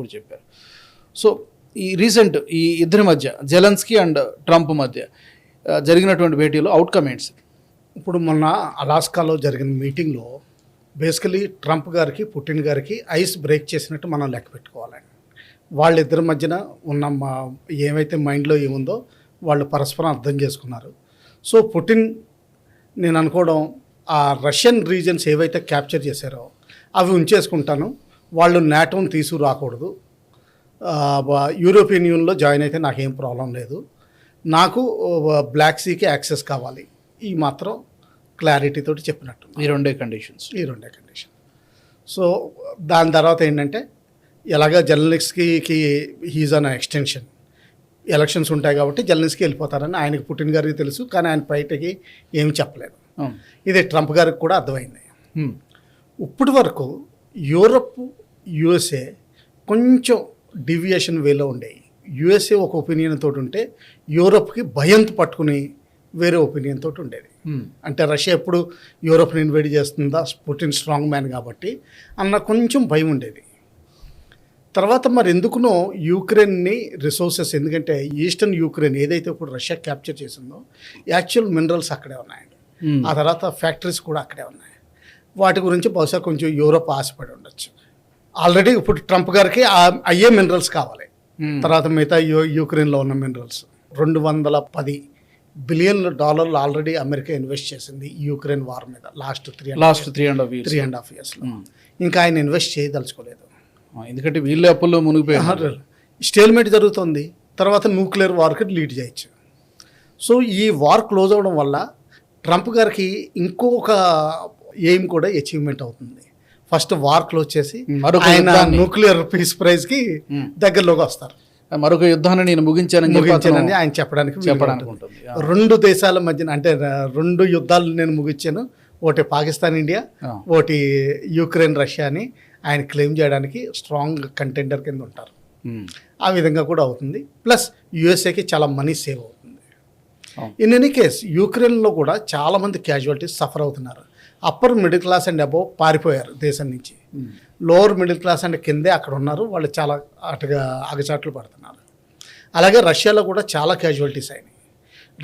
కూడా చెప్పారు. సో ఈ రీసెంట్ ఈ ఇద్దరి మధ్య జెలెన్స్కీ అండ్ ట్రంప్ మధ్య జరిగినటువంటి భేటీలో అవుట్కమ్ ఏంటి? ఇప్పుడు మొన్న అలాస్కాలో జరిగిన మీటింగ్లో బేసికలీ ట్రంప్ గారికి పుటిన్ గారికి ఐస్ బ్రేక్ చేసినట్టు మనం లెక్క పెట్టుకోవాలండి వాళ్ళిద్దరి మధ్యన ఉన్న మా ఏమైతే మైండ్లో ఏముందో వాళ్ళు పరస్పరం అర్థం చేసుకున్నారు. సో పుటిన్ నేను అనుకోవడం ఆ రష్యన్ రీజన్స్ ఏవైతే క్యాప్చర్ చేశారో అవి ఉంచేసుకుంటాను. వాళ్ళు నాటోని తీసుకురాకూడదు. యూరోపియన్ యూనియన్లో జాయిన్ అయితే నాకేం ప్రాబ్లం లేదు. నాకు బ్లాక్ సీకి యాక్సెస్ కావాలి. ఈ మాత్రం క్లారిటీ తోటి చెప్పినట్టు. ఈ రెండే కండిషన్స్. ఈ రెండే కండిషన్. సో దాని తర్వాత ఏంటంటే ఎలాగ జర్నలిస్ట్కి హీజ్ అన్ ఎక్స్టెన్షన్. ఎలక్షన్స్ ఉంటాయి కాబట్టి జర్నలిస్ట్కి వెళ్ళిపోతారని ఆయనకి పుట్టిన గారికి తెలుసు కానీ ఆయన బయటకి ఏమి చెప్పలేదు. ఇది ట్రంప్ గారికి కూడా అర్థమైంది. ఇప్పటి వరకు యూరప్ యుఎస్ఏ కొంచెం డివియేషన్ వేలో ఉండేవి యుఎస్ఏ ఒక ఒపీనియన్ తోటి ఉంటే యూరప్కి భయంతో పట్టుకుని వేరే ఒపీనియన్ తోటి ఉండేది. అంటే రష్యా ఎప్పుడు యూరోప్ని ఇన్వైట్ చేస్తుందా? పుటిన్ స్ట్రాంగ్ మ్యాన్ కాబట్టి అన్న కొంచెం భయం ఉండేది. తర్వాత మరి ఎందుకునో యూక్రెయిన్ని రిసోర్సెస్ ఎందుకంటే ఈస్టర్న్ యూక్రెయిన్ ఏదైతే ఇప్పుడు రష్యా క్యాప్చర్ చేసిందో యాక్చువల్ మినరల్స్ అక్కడే ఉన్నాయండి ఆ తర్వాత ఫ్యాక్టరీస్ కూడా అక్కడే ఉన్నాయి. వాటి గురించి బహుశా కొంచెం యూరోప్ ఆశపడి ఉండొచ్చు. ఆల్రెడీ ఇప్పుడు ట్రంప్ గారికి అయ్యే మినరల్స్ కావాలి. తర్వాత మిగతా యూ యూక్రెయిన్లో ఉన్న మినరల్స్. రెండు వందల పది బిలియన్ డాలర్లు ఆల్రెడీ అమెరికా ఇన్వెస్ట్ చేసింది యూక్రెయిన్ వార్ మీద last three last three and half three and half ఇయర్స్లో ఇంకా ఆయన ఇన్వెస్ట్ చేయదలుచుకోలేదు. ఎందుకంటే వీళ్ళే అప్పుల్లో మునిగిపోయారు. స్టేల్మేట్ జరుగుతుంది. తర్వాత న్యూక్లియర్ వార్కి లీడ్ చేయొచ్చు. సో ఈ వార్ క్లోజ్ అవ్వడం వల్ల ట్రంప్ గారికి ఇంకొక ఎయిమ్ కూడా అచీవ్మెంట్ అవుతుంది. ఫస్ట్ వార్ క్లోజ్ చేసి ఆయన న్యూక్లియర్ పీస్ ప్రైజ్కి దగ్గరలోకి వస్తారు. మరొక యుద్ధాన్ని నేను ముగించానని అతను ముగించానని ఆయన చెప్పడానికి చెప్పడానికి రెండు దేశాల మధ్యన అంటే రెండు యుద్ధాలు నేను ముగించాను. ఒకటి పాకిస్తాన్ ఇండియా. ఒకటి యూక్రెయిన్ రష్యా అని ఆయన క్లెయిమ్ చేయడానికి స్ట్రాంగ్ కంటెండర్ కింద ఉంటారు. ఆ విధంగా కూడా అవుతుంది. ప్లస్ యుఎస్ఏకి చాలా మనీ సేవ్ అవుతుంది. ఇన్ ఎనీ కేస్ యూక్రెయిన్లో కూడా చాలామంది క్యాజువాలిటీస్ సఫర్ అవుతున్నారు. Upper middle class and above పారిపోయారు దేశం నుంచి. లోవర్ మిడిల్ క్లాస్ అండ్ కిందే అక్కడ ఉన్నారు. వాళ్ళు చాలా అటుగా అగచాట్లు పడుతున్నారు. అలాగే రష్యాలో కూడా చాలా క్యాజువాలిటీస్ అయినాయి.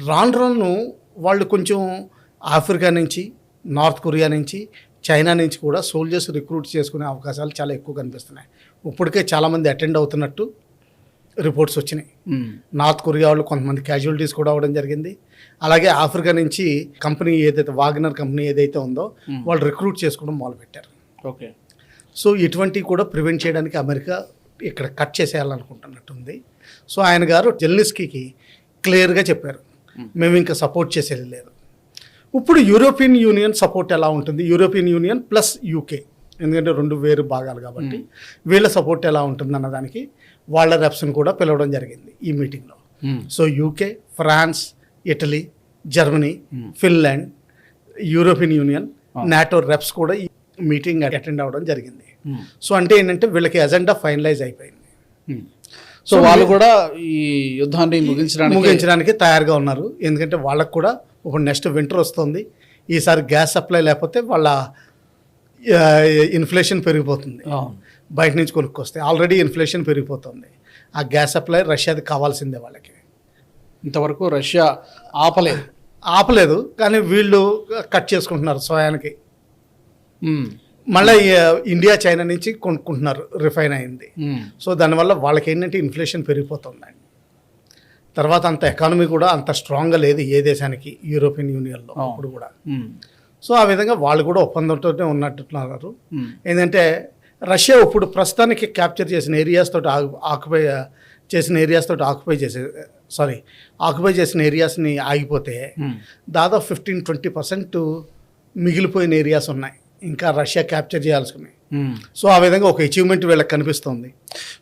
రాను రాను వాళ్ళు కొంచెం ఆఫ్రికా నుంచి నార్త్ కొరియా నుంచి చైనా నుంచి కూడా సోల్జర్స్ రిక్రూట్ చేసుకునే అవకాశాలు చాలా ఎక్కువ కనిపిస్తున్నాయి. ఇప్పటికే చాలామంది అటెండ్ అవుతున్నట్టు రిపోర్ట్స్ వచ్చినాయి. నార్త్ కొరియా వాళ్ళు కొంతమంది క్యాజువాలిటీస్ కూడా అవ్వడం జరిగింది. అలాగే ఆఫ్రికా నుంచి కంపెనీ ఏదైతే వాగ్నర్ కంపెనీ ఏదైతే ఉందో వాళ్ళు రిక్రూట్ చేసుకోవడం మొదలుపెట్టారు. ఓకే. సో ఇటువంటివి కూడా ప్రివెంట్ చేయడానికి అమెరికా ఇక్కడ కట్ చేసేయాలనుకుంటున్నట్టుంది. సో ఆయన గారు జెల్నిస్కీకి క్లియర్గా చెప్పారు. మేము. ఇంకా సపోర్ట్ చేసేది లేదు. ఇప్పుడు యూరోపియన్ యూనియన్ సపోర్ట్ ఎలా ఉంటుంది? యూరోపియన్ యూనియన్ ప్లస్ యూకే ఎందుకంటే రెండు వేరు భాగాలు కాబట్టి వీళ్ళ సపోర్ట్ ఎలా ఉంటుంది అన్నదానికి వాళ్ళ రెప్స్ని కూడా పిలవడం జరిగింది ఈ మీటింగ్లో. So UK France Italy Germany Finland European Union NATO reps కూడా ఈ మీటింగ్ అటెండ్ అవ్వడం జరిగింది. సో అంటే ఏంటంటే వీళ్ళకి ఎజెండా ఫైనలైజ్ అయిపోయింది. సో వాళ్ళు కూడా ఈ యుద్ధాన్ని ముగించడానికి ముగించడానికి తయారుగా ఉన్నారు ఎందుకంటే వాళ్ళకు కూడా ఇప్పుడు నెక్స్ట్ వింటర్ వస్తుంది ఈసారి గ్యాస్ సప్లై లేకపోతే వాళ్ళ ఇన్ఫ్లేషన్ పెరిగిపోతుంది. బయట నుంచి కొనుక్కొస్తే ఆల్రెడీ ఇన్ఫ్లేషన్ పెరిగిపోతుంది ఆ గ్యాస్ సప్లై రష్యాది కావాల్సిందే వాళ్ళకి ఇంతవరకు రష్యా ఆపలేదు ఆపలేదు కానీ వీళ్ళు కట్ చేసుకుంటున్నారు సోయానికి ఉమ్. మళ్ళీ ఇండియా చైనా నుంచి కొనుక్కుంటున్నారు రిఫైన్ అయింది. సో దానివల్ల వాళ్ళకి ఏంటంటే ఇన్ఫ్లేషన్ పెరిగిపోతుందండి తర్వాత అంత ఎకానమీ కూడా అంత స్ట్రాంగ్గా లేదు ఏ దేశానికి యూరోపియన్ యూనియన్లో అవును. ఇప్పుడు కూడా. సో ఆ విధంగా వాళ్ళు కూడా ఒప్పందంతోనే ఉన్నట్టున్నారు. ఏంటంటే రష్యా ఇప్పుడు ప్రస్తుతానికి క్యాప్చర్ చేసిన ఏరియాస్ తోటి ఆక్యుపై చేసిన ఏరియాస్ తోటి ఆక్యుపై చేసే సారీ ఆక్యుపై చేసిన ఏరియాస్ని ఆగిపోతే ఉమ్. దాదాపు ఫిఫ్టీన్ ట్వంటీ పర్సెంట్ మిగిలిపోయిన ఏరియాస్ ఉన్నాయి ఇంకా రష్యా క్యాప్చర్ చేయాల్సుకున్నాయి ఉమ్. సో ఆ విధంగా ఒక అచీవ్మెంట్ వీళ్ళకి కనిపిస్తుంది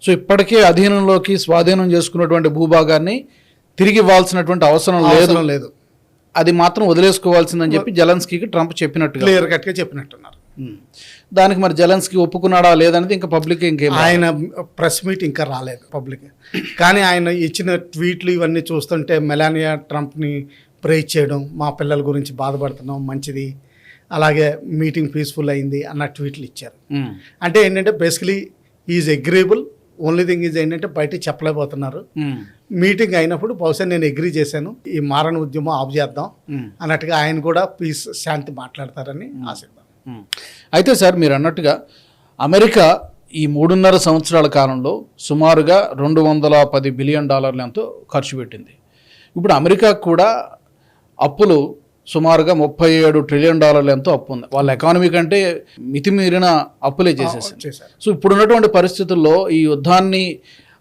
సో ఇప్పటికే అధీనంలోకి స్వాధీనం చేసుకున్నటువంటి భూభాగాన్ని తిరిగి ఇవ్వాల్సినటువంటి అవసరం లేదు లేదు అది మాత్రం వదిలేసుకోవాల్సిందని చెప్పి జలన్స్కీకి ట్రంప్ చెప్పినట్టుగా క్లియర్ కట్గా చెప్పినట్టున్నారు. దానికి మరి జలన్స్కీ ఒప్పుకున్నాడా లేదనేది ఇంకా పబ్లిక్ ఇంకేం ఆయన ప్రెస్ మీట్ ఇంకా రాలేదు పబ్లిక్ కానీ ఆయన ఇచ్చిన ట్వీట్లు ఇవన్నీ చూస్తుంటే మెలానియా ట్రంప్ని ప్రేజ్ చేయడం మా పిల్లల గురించి బాధపడుతున్నాం మంచిది. అలాగే మీటింగ్ పీస్ఫుల్ అయింది అన్న ట్వీట్లు ఇచ్చారు. అంటే ఏంటంటే basically is agreeable. Only thing is ఏంటంటే బయట చెప్పలేకపోతున్నారు. మీటింగ్ అయినప్పుడు బహుశా నేను అగ్రీ చేశాను. ఈ మారణ ఉద్యమం ఆఫ్ చేద్దాం అన్నట్టుగా ఆయన కూడా పీస్ శాంతి మాట్లాడతారని ఆశిద్దాం. ఉమ్. అయితే సార్ మీరు అన్నట్టుగా అమెరికా ఈ మూడున్నర సంవత్సరాల కాలంలో సుమారుగా రెండు వందల పది బిలియన్ డాలర్లు ఎంతో ఖర్చు పెట్టింది. ఇప్పుడు అమెరికా కూడా అప్పులు సుమారుగా ముప్పై ఏడు ట్రిలియన్ డాలర్లు ఎంతో అప్పు ఉంది. వాళ్ళ ఎకానమీ కంటే మితిమీరిన అప్పులే చేసేసింది. చేశారు. సో ఇప్పుడున్నటువంటి పరిస్థితుల్లో ఈ యుద్ధాన్ని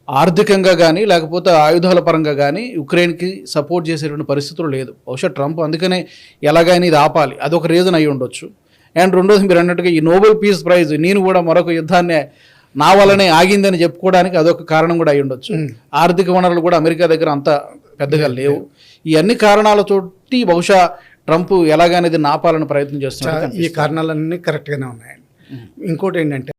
ఆర్థికంగా కానీ లేకపోతే ఆయుధాల పరంగా కానీ యుక్రెయిన్కి సపోర్ట్ చేసేటువంటి పరిస్థితులు లేదు. బహుశా ట్రంప్ అందుకనే ఎలాగైనా ఇది ఆపాలి. అదొక రీజన్ అయి ఉండొచ్చు అండ్ రెండోది మీరు అన్నట్టుగా ఈ నోబెల్ పీస్ ప్రైజ్ నేను కూడా మరొక యుద్ధాన్ని నా వల్లనే ఆగిందని చెప్పుకోవడానికి అదొక కారణం కూడా అయి ఉండొచ్చు. ఆర్థిక వనరులు కూడా అమెరికా దగ్గర అంత పెద్దగా లేవు. ఈ అన్ని కారణాలతోటి బహుశా ట్రంప్ ఎలాగనేది నాపాలని ప్రయత్నం చేస్తున్నారు ఈ కారణాలన్నీ కరెక్ట్గానే ఉన్నాయండి. ఇంకోటి ఏంటంటే